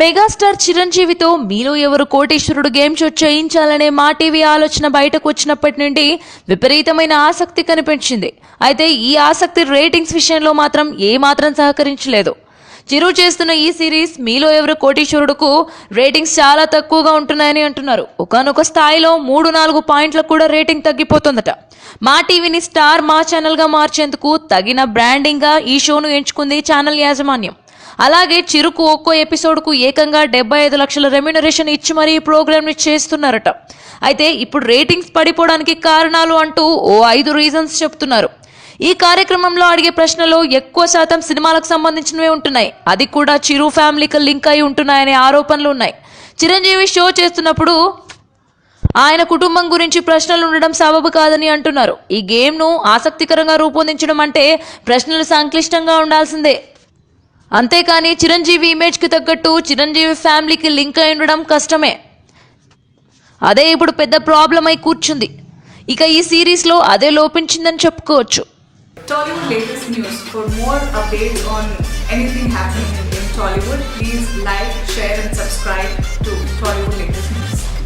Megastar చిరంజీవితో మీలో ఎవరు కోటేశ్వరుడు game show చేయించాలనే మా టీవీ ఆలోచన బయటకు వచ్చినప్పటి నుండి విపరీతమైన ఆసక్తి కనిపించింది. అయితే ఈ ఆసక్తి రేటింగ్స్ విషయంలో మాత్రం ఏమాత్రం సహకరించలేదు. చిరు చేస్తున్న ఈ సిరీస్ మీలో ఎవరు కోటీశ్వరుడుకు రేటింగ్స్ చాలా తక్కువగా ఉంటున్నాయని అంటున్నారు. ఒకనొక స్థాయిలో మూడు నాలుగు పాయింట్లకు కూడా రేటింగ్ తగ్గిపోతుందట. మా టీవీని స్టార్ మా ఛానల్గా మార్చేందుకు తగిన బ్రాండింగ్గా ఈ షోను ఎంచుకుంది ఛానల్ యాజమాన్యం. అలాగే చిరుకు ఒక్కో ఎపిసోడ్కు ఏకంగా డెబ్బై ఐదు లక్షల రెమ్యునరేషన్ ఇచ్చి మరీ ఈ ప్రోగ్రామ్ని చేస్తున్నారట. అయితే ఇప్పుడు రేటింగ్స్ పడిపోవడానికి కారణాలు అంటూ ఓ ఐదు రీజన్స్ చెప్తున్నారు. ఈ కార్యక్రమంలో అడిగే ప్రశ్నలు ఎక్కువ శాతం సినిమాలకు సంబంధించినవే ఉంటున్నాయి. అది కూడా చిరు ఫ్యామిలీకి లింక్ అయి ఉంటున్నాయనే ఆరోపణలు ఉన్నాయి. చిరంజీవి షో చేస్తున్నప్పుడు ఆయన కుటుంబం గురించి ప్రశ్నలు ఉండడం సబబు కాదని అంటున్నారు. ఈ గేమ్ను ఆసక్తికరంగా రూపొందించడం అంటే ప్రశ్నలు సంక్లిష్టంగా ఉండాల్సిందే. అంతేకాని చిరంజీవి ఇమేజ్కి తగ్గట్టు చిరంజీవి ఫ్యామిలీకి లింక్ అయి ఉండడం కష్టమే. అదే ఇప్పుడు పెద్ద ప్రాబ్లం అయి కూర్చుంది. ఇక ఈ సిరీస్లో అదే లోపించిందని చెప్పుకోవచ్చు.